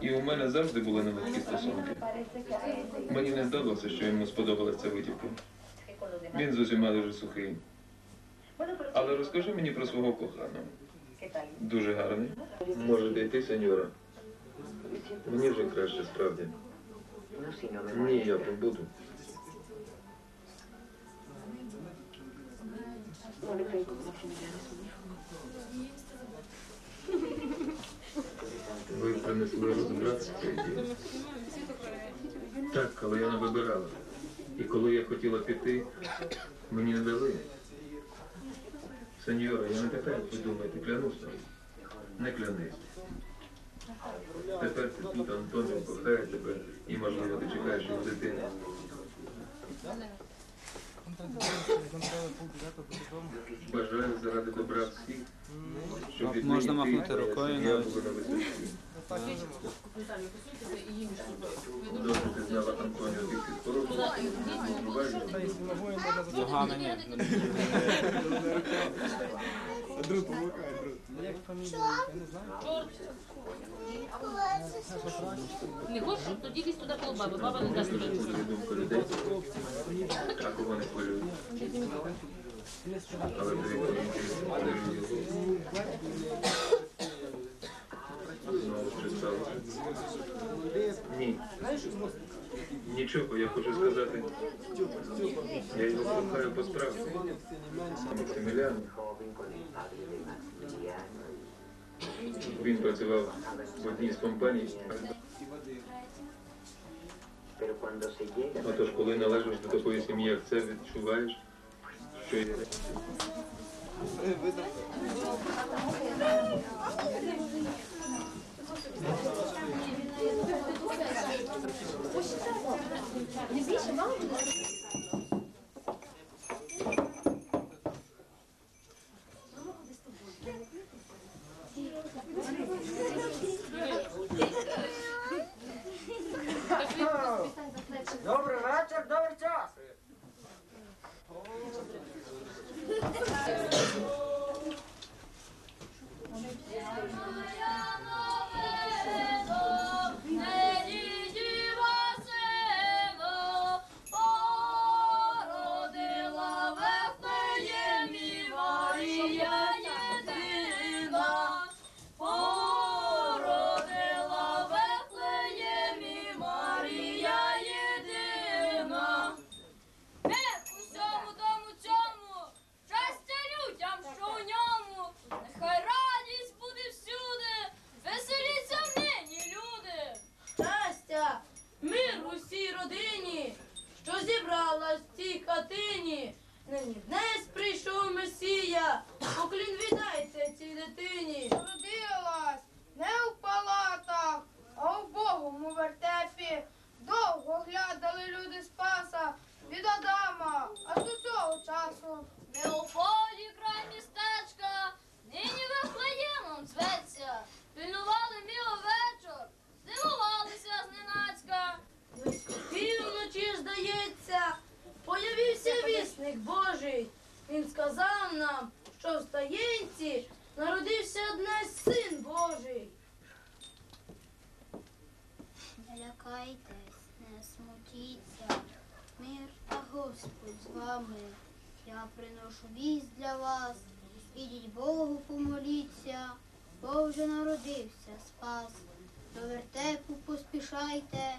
І у мене завжди були нелегкі стосунки. Мені не здалося, що йому сподобалася витівка. Він з усіма дуже сухий. Але розкажи мені про свого коханого. Дуже гарний. Можете йти, сеньора. Мені вже краще, справді. Ні, я побуду. Ви принесли розібратися цій? Так, але я не вибирала. І коли я хотіла піти, мені не дали. Сеньора, я не така, як ви думаєте, клянусь вам. Не клянись. Тепер ти тут Антоніо кохає тебе і, можливо, ти чекаєш його дитини. Бажаю заради добра всіх, щоб від Можна махнути рукою навіть. Були на висоті. Добре, ти знала Антоніо від цих пороків, відбуваєш. Ногами ні. Не хочеш, тоді лізь туди коло баби. Баба не дасть а кого не хвилюють. Але Ні. Нічого, я хочу сказати. Я його кохаю по справді. Максимілян. Він працював в одній з компаній. Отож, коли належиш до такої сім'ї, як це, відчуваєш, що є. Добрий приношу вість для вас, ідіть Богу помоліться, бо вже народився спас. До вертепу поспішайте,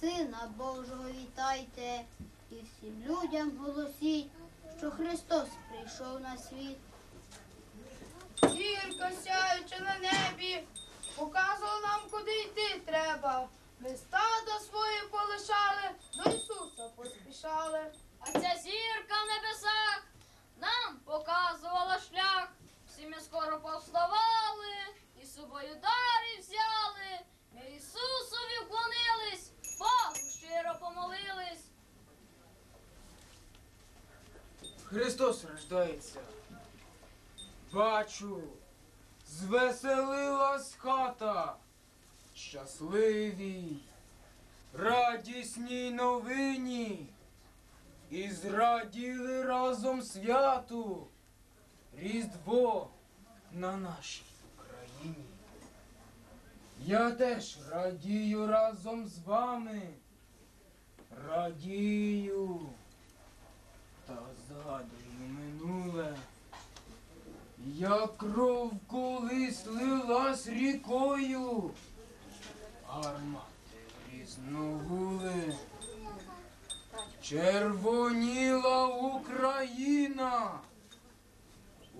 Сина Божого вітайте, і всім людям голосіть, що Христос прийшов на світ. Зірка сяюча на небі, показувала нам, куди йти треба. Ми стадо своє полишали, до Ісуса поспішали. А ця зірка в небесах нам показувала шлях. Всі ми скоро повставали і собою дари взяли. Ми Ісусові вклонились, Богу щиро помолились. Христос рождається. Бачу, звеселилась хата. Щасливій, радісній новині. І зраділи разом святу. Різдво на нашій Україні. Я теж радію разом з вами. Радію. Та згадую минуле. Як кров колись лилась рікою. Гармати грізно гули. Червоніла Україна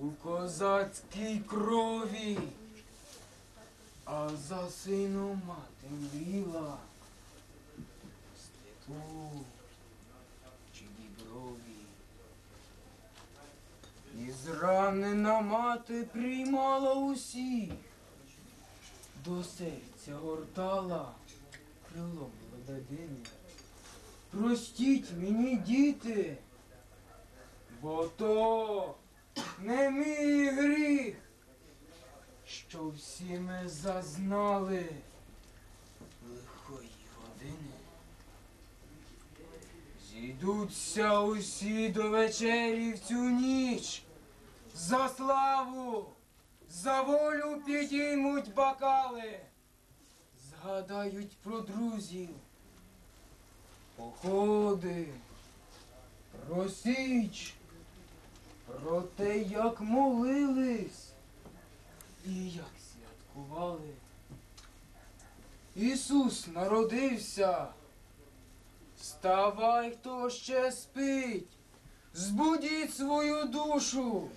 у козацькій крові, а за сином мати мріла степу чи діброві. І зранена мати приймала усіх, до серця гортала крилом лебедини. Простіть мені, діти, бо то не мій гріх, що всі ми зазнали лихої години. Зійдуться усі до вечері в цю ніч. За славу, за волю підіймуть бокали, згадають про друзів, походи, про січ, про те, як молились і як святкували. Ісус народився. Вставай, хто ще спить, збудіть свою душу,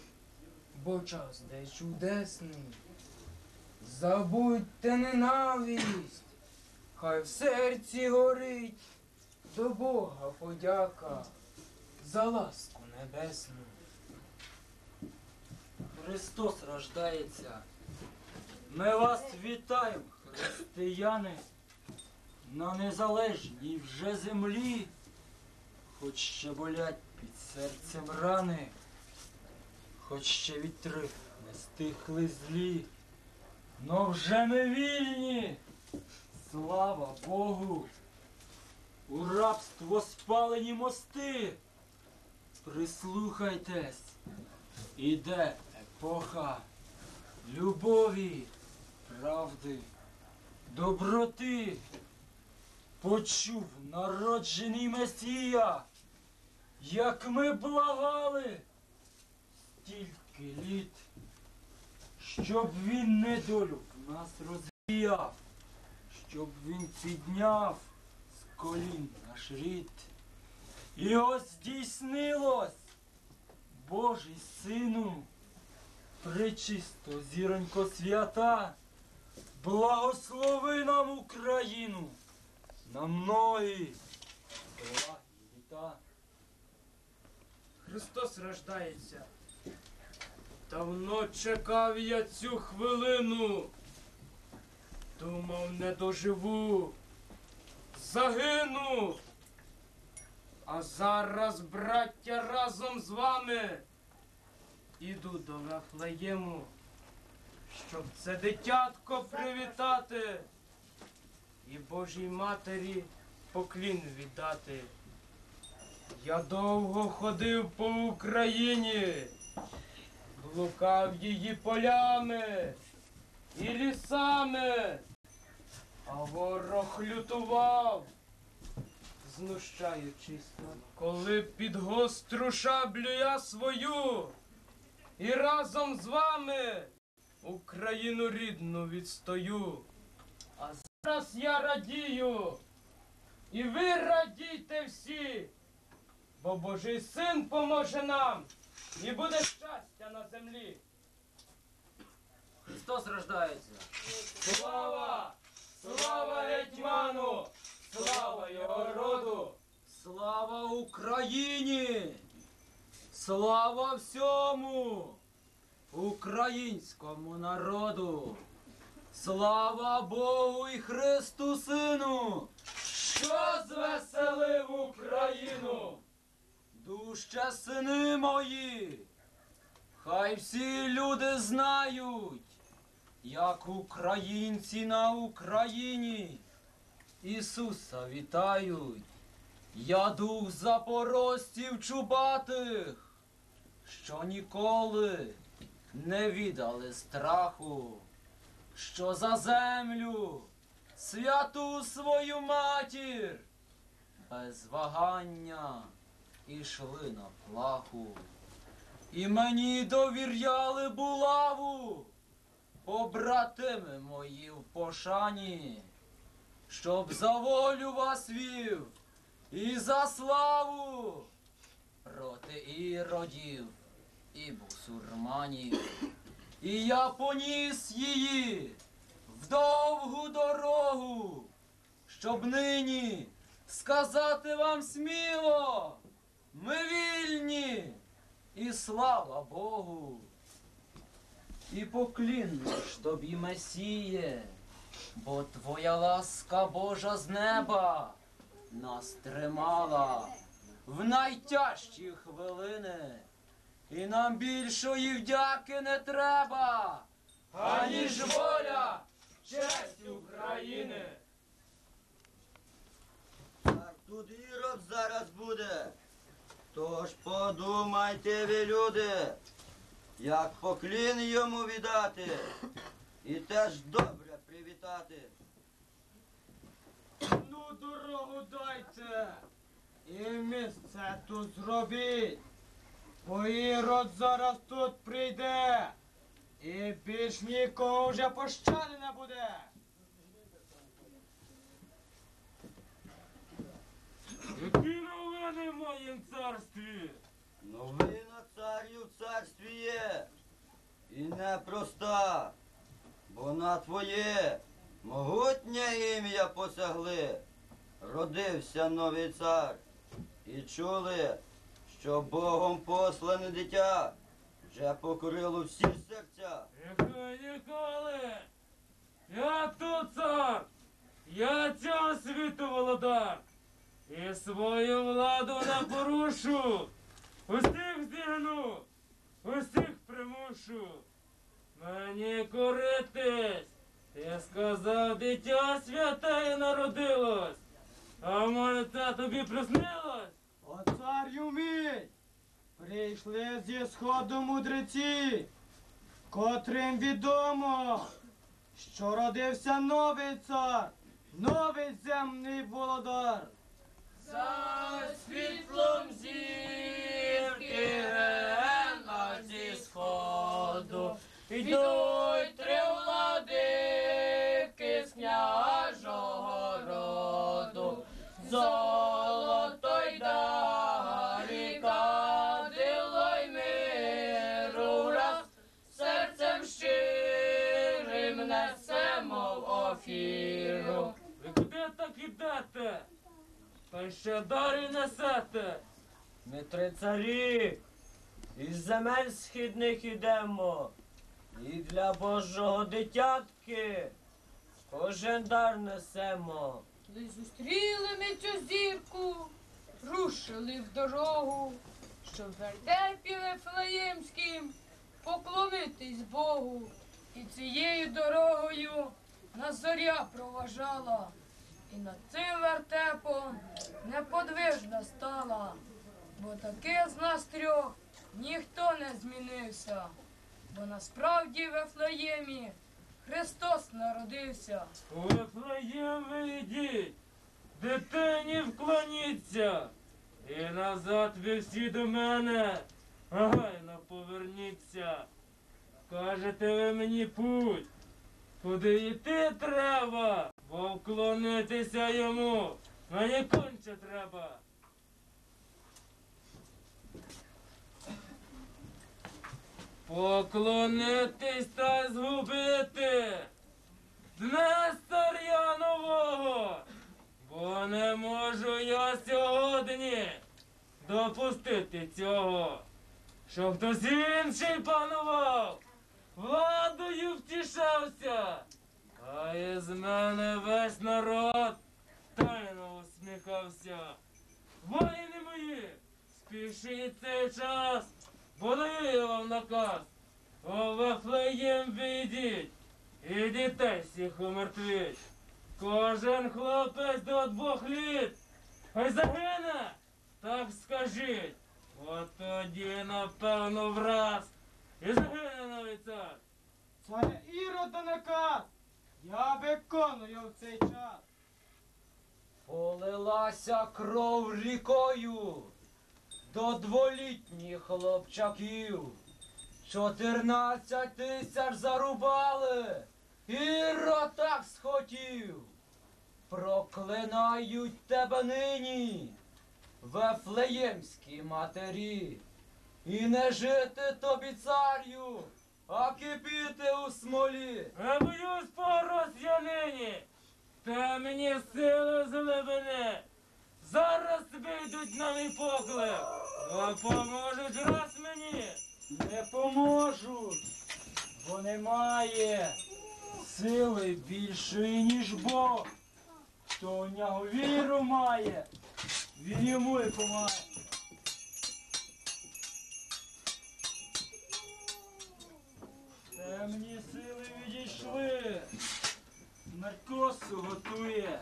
бо час де чудесний. Забудьте ненависть, хай в серці горить до Бога подяка за ласку небесну. Христос рождається. Ми вас вітаємо, християни, на незалежній вже землі, хоч ще болять під серцем рани, хоч ще вітри не стихли злі, но вже ми вільні, слава Богу, у рабство спалені мости. Прислухайтесь, іде епоха любові, правди, доброти. Почув народжений Месія, як ми благали стільки літ, щоб він недолю в нас розвіяв, щоб він підняв колін наш рід. І ось здійснилось, Божий сину, пречисто зіронько свята, благослови нам Україну на многі блага і літа. Христос рождається. Давно чекав я цю хвилину. Думав, не доживу, загину. А зараз, браття, разом з вами іду до Вифлеєму, щоб це дитятко привітати і Божій Матері поклін віддати. Я довго ходив по Україні, блукав її полями і лісами, а ворог лютував, знущаючись, коли під гостру шаблю я свою і разом з вами Україну рідну відстою. А зараз я радію, і ви радійте всі. Бо Божий син поможе нам і буде щастя на землі. Христос рождається. Слава! Слава гетьману! Слава його роду! Слава Україні! Слава всьому українському народу! Слава Богу і Христу Сину! Що звеселив Україну? Дужче сини мої! Хай всі люди знають, як українці на Україні Ісуса вітають. Я дух запорожців чубатих, що ніколи не віддали страху. що за землю, святу свою матір, без вагання ішли на плаху. І мені довіряли булаву, побратими мої в пошані, щоб за волю вас вів і за славу проти іродів і бусурманів. І я поніс її в довгу дорогу, щоб нині сказати вам сміло, ми вільні, і слава Богу. І поклінно ж тобі, Месіє, бо твоя ласка Божа з неба нас тримала в найтяжчі хвилини. І нам більшої вдяки не треба, аніж воля, честь України. Так тут ірод зараз буде. Тож подумайте ви, люди, як поклін йому віддати, і теж добре привітати. Ну, дорогу дайте, і місце тут зробіть. Бо Ірод зараз тут прийде, і більш нікого вже пощади не буде. Які новини в моїм царстві? Новина царю в царстві є, і непроста, бо на твоє могутнє ім'я посягли. Родився новий цар, і чули, що Богом послане дитя вже покорило всі серця. Нехай ніколи. Я тут цар, я цього світу володар. І свою владу не порушу. Усіх зігну, усіх примушу. Мені коритись. Я сказав, дитя святе народилось. А може це тобі приснилось? О царю мій, прийшли зі сходу мудреці, котрим відомо, що родився новий цар, новий земний володар. За світлом зірки гена зі сходу йдуть три владики з княжого роду. Золото й дарі кадило й миру раз серцем щирим несе, мов офіру. Ви куди так ідете? Та ще дарі несете. Ми три царі, із земель східних ідемо, і для Божого дитятки кожен дар несемо. Коли зустріли ми цю зірку, рушили в дорогу, щоб вертепі Вифлеємським поклонитись Богу. І цією дорогою нас зоря проважала, і над цим вертепом неподвижна стала, бо таки з нас трьох ніхто не змінився, бо насправді в Вифлеємі Христос народився. У Вифлеєм йдіть, дитині вклоніться, і назад ви всі до мене, гайно поверніться. Кажете ви мені путь, куди йти треба, бо вклонитися йому мені конче треба. Поклонитись та згубити дне старя нового, бо не можу я сьогодні допустити цього, щоб хтось інший панував, владою втішався, а із мене весь народ тайно усміхався. Воїни мої, спішіть цей час, бо даю я вам наказ. О Вафлеєм відіть, і дітей всіх умертвіть. Кожен хлопець до двох літ, хай загине, так скажіть. От тоді, напевно, враз і загине новий цар. Пане Ірода наказ, я виконую в цей час. Полилася кров рікою до дволітніх хлопчаків. Чотирнадцять тисяч зарубали, Іро так схотів. Проклинають тебе нині, вефлеємські матері, і не жити тобі царю, а кипіти у смолі. Не боюсь порос нині, та мені сили з. Зараз вийдуть на мій поклик, поможуть раз мені. Не поможуть, бо немає сили більшої, ніж Бог. Хто у нього віру має, він йому і помагає. Темні сили відійшли. Наркосу готує.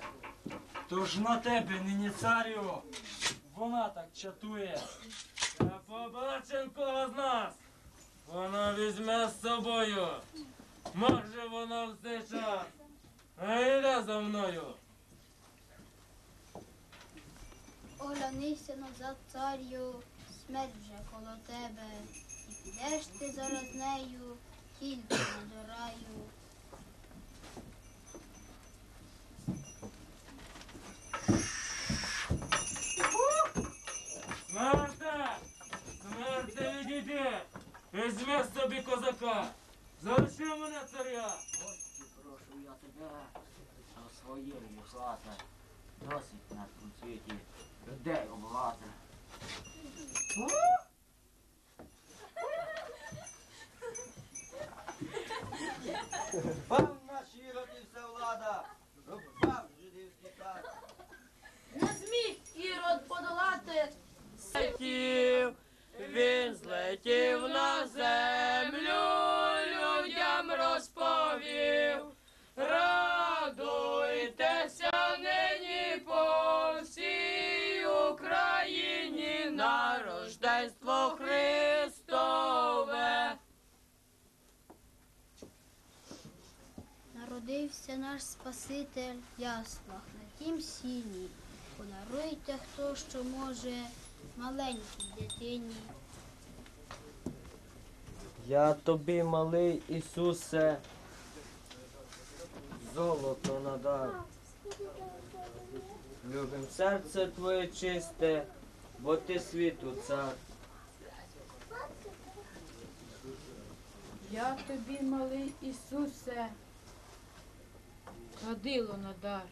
Тож на тебе нині царю. Вона так чатує. Та побачим кого з нас. Вона візьме з собою. Може вона в цей час. А йде за мною. Оглянися назад, царю, смерть вже коло тебе. І підеш ти зараз нею, тільки не до. Those рождество Христове. Народився наш Спаситель в яслах на тім сіні. Подаруйте, хто що може, маленькій дитині. Я тобі, малий Ісусе, золото надав. Любим серце твоє чисте, бо ти світу цар. Я тобі, малий Ісусе, кадило надар.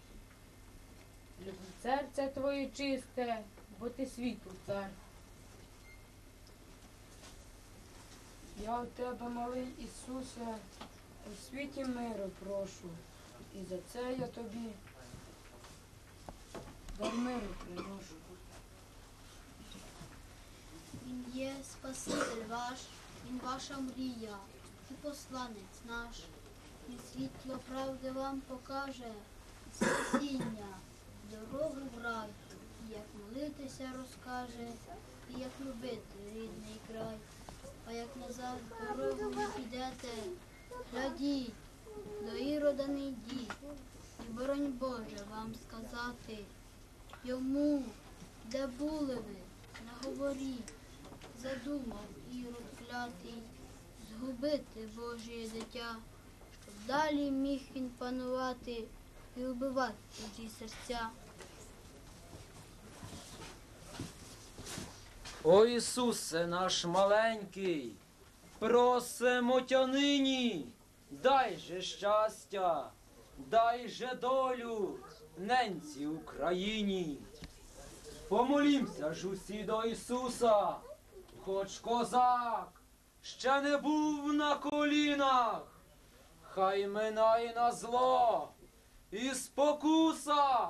Люблю серце твоє чисте, бо ти світу цар. Я у тебе, малий Ісусе, у світі миру прошу, і за це я тобі дар миру приношу. Він є Спаситель ваш, він ваша мрія і посланець наш. Він світло правди вам покаже, спасіння, дорогу в рай, і як молитися розкаже, і як любити рідний край. А як назад дорогу ви підете, глядіть, до ірода не йдіть, і боронь Боже вам сказати, йому, де були ви, наговоріть задумав ірод клятий згубити Божє дитя, щоб далі міг він панувати і вбивати чужі серця. О Ісусе наш маленький, просимо тя нині, дай же щастя, дай же долю ненці Україні. Помолімся ж усі до Ісуса, хоч козак ще не був на колінах, хай минає на зло і спокуса,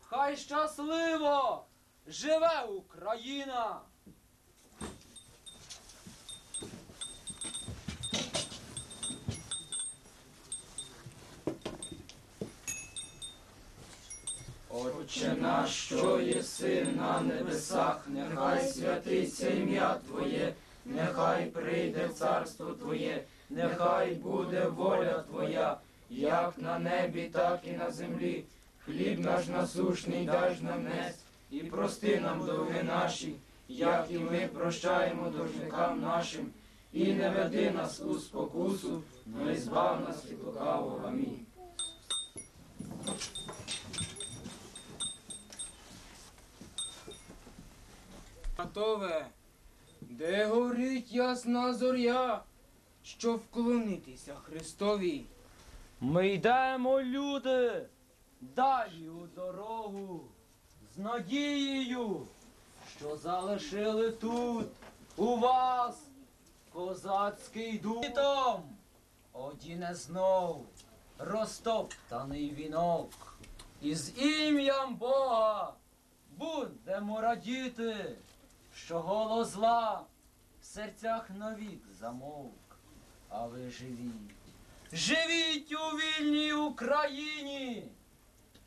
хай щасливо живе Україна. Отче наш, що єси на небесах, нехай святиться ім'я Твоє, нехай прийде царство Твоє, нехай буде воля Твоя, як на небі, так і на землі. Хліб наш насушний дай нам нес, і прости нам довги наші, як і ми прощаємо должникам нашим, і не веди нас у спокусу, й збав нас від лукавого. Амінь. Готове, де горить ясна зоря, що вклонитися Христові. Ми йдемо, люди, далі у дорогу, з надією, що залишили тут у вас козацький дутом. Одіне знов розтоптаний вінок. І з ім'ям Бога будемо радіти, що голос зла в серцях навік замовк. А ви живіть, живіть у вільній Україні,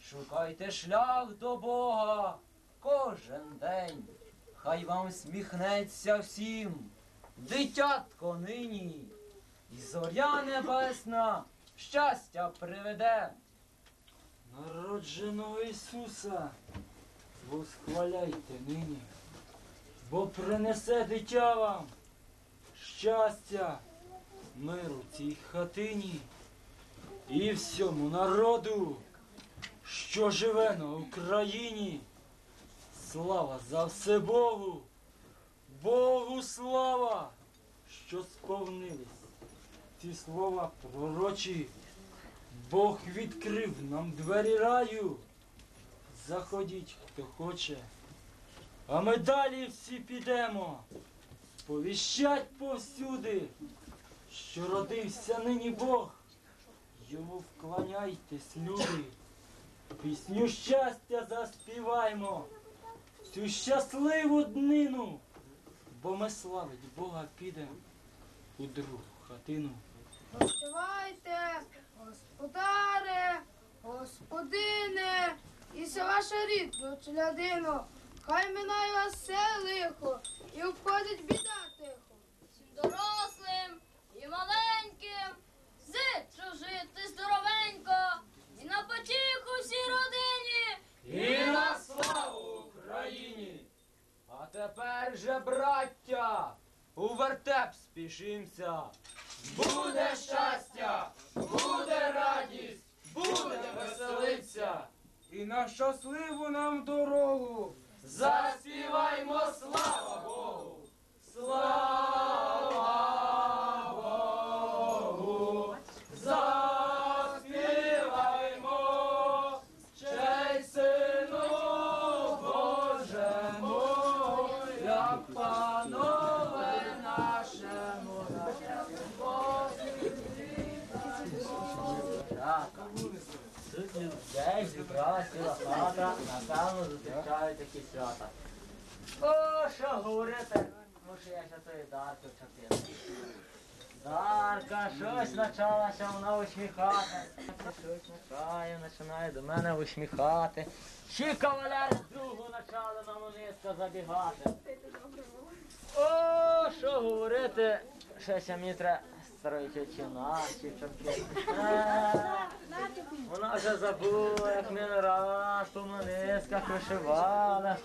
шукайте шлях до Бога кожен день. Хай вам сміхнеться всім, дитятко нині, і зоря небесна щастя приведе. Народженого Ісуса, восхваляйте нині, бо принесе дитя вам щастя, миру цій хатині і всьому народу, що живе на Україні. Слава за все Богу, Богу слава, що сповнились ці слова пророчі. Бог відкрив нам двері раю. Заходіть, хто хоче. А ми далі всі підемо. Повіщать повсюди, що родився нині Бог. Йому вклоняйтесь, люди. Пісню щастя заспіваймо. в Цю щасливу днину. Бо ми славить Бога підемо у другу хатину. Прощавайте, господаре, господине, і ваша рідну челядину. Хай минає вас все лихо і обходить біда тихо. Всім дорослим і маленьким, зичу жити здоровенько, і на потіху всій родині. І на славу Україні! А тепер же, браття, у вертеп спішимся. Буде щастя, буде радість, буде веселиться. І на щасливу нам дорогу заспіваймо слава Богу! Слава людей зібралася ціла хата, напевно зустрічають такі свята. О, що говорити? Може я ще тої Дарки вчепив. Дарка, щось почалася вона усміхати. Щось починає, починає до мене усміхати. Ще кавалер з другу почали на Мониска забігати. О, що говорити? Щось мені треба строїти чи наші чорти. Вона вже забула, як ми не раз по манисках вишивали.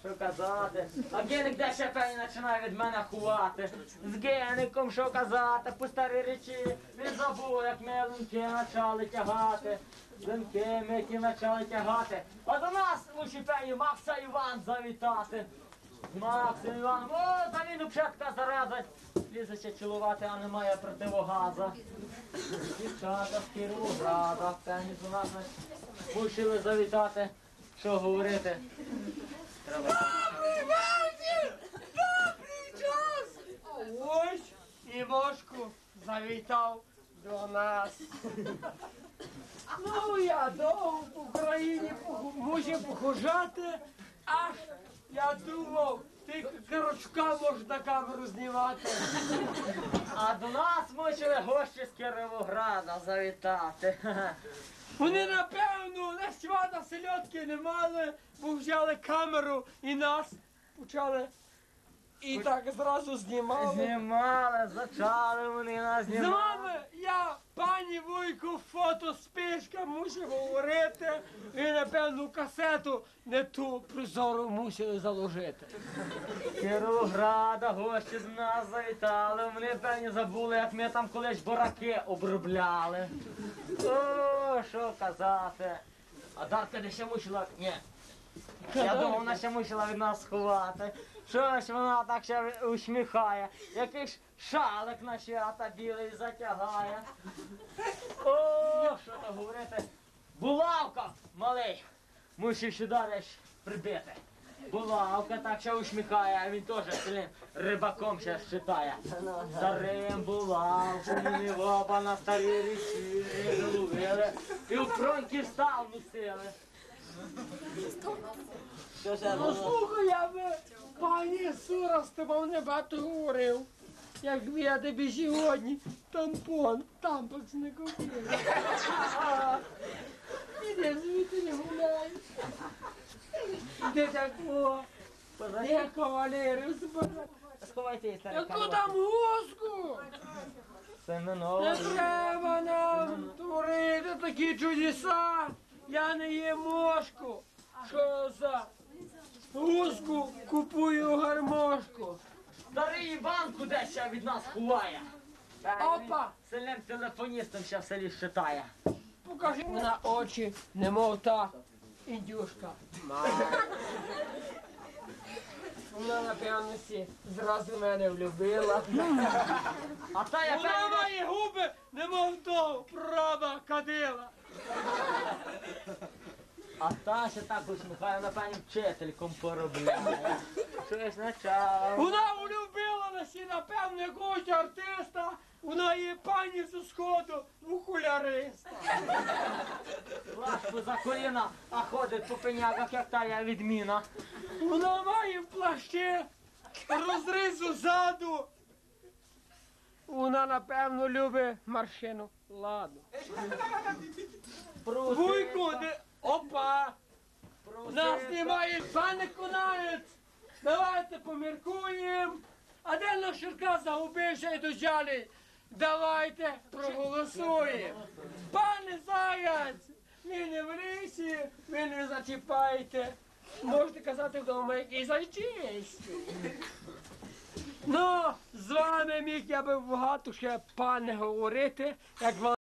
Що казати? А геник де ще певні починає від мене ховати. З геником що казати, по старі речі. Він забув, як ми линки почали тягати. Линки ми ті почали тягати. А до нас у Чіпені Макса Іван завітати. З Максом Іваном, о, та він обшатка зараза. Лізеся цілувати, а немає противогаза. Дівчата з Кіровограда, певні до нас мусили завітати. Що говорити? Треба. Ось і Мошку завітав до нас. Ну, я довго в Україні мусив похожати, аж я думав, ти корочка можна камеру знімати. А до нас мусили гості з Кировограда завітати. Вони, напевно, на свята сельотки не мали, бо взяли камеру і нас почали І так зразу знімали. Знімали, зачали вони нас З знімали. вами я, пані Вуйко, фотоспишка, мусив говорити. І напевно касету не ту прозору мусили заложити. Кіровграда, гості до нас завітали. Вони певні забули, як ми там колись бураки обробляли. О, що казати. А Дарка не ще мусила. Ні. Я думав, вона ще мусила від нас сховати. Що ж вона так ще усміхає. Якийсь шалик на свята білий затягає. О, що то говорити. Булавка, малий. Мусив сюди десь прибити. Булавка так ще усміхає, а він теж рибаком ще считає. Старим булавку мені в оба на старі річі заловили. І у фронті став носили. Ну слухай, я би пані Сура з тобою не багато говорив. Якби я тобі сьогодні тампон, тампекс не купив. Іди звідти не гуляй. Іди такого. Де кавалерів. Сховайте, старий Яку там гуску? Семенова. Не треба нам творити такі чудеса. Я не є мошку. Що за гуску купую гармошку. Старий Іван куди ще від нас ховає. Опа! Сильним телефоністом ще в селі считає. Покажи на очі, немов та індюшка. Вона напевно всі зразу мене влюбила. А та я Вона певно- має губи, немов то права кадила. А та ще так усміхає, напевно, вчительком поробляє. Щось начав. Вона влюбила на сі, напевно, якогось артиста. Вона є пані зі сходу окуляриста. Лашку за коліна, а ходить по пеняках, як тая відміна. Вона має в плащі розризу ззаду. Вона, напевно, любить маршину. Ладно. Вуйку, де... Опа! Нас немає, пане Конаєць! Давайте поміркуємо. А де наш Ширка загубився і дожалий? Давайте проголосуємо. Пане Заяць, ви не в лісі, ви не зачіпайте. Можете казати вдома, який зайчиський. Ну, з вами міг я би багато ще пане говорити, як вам.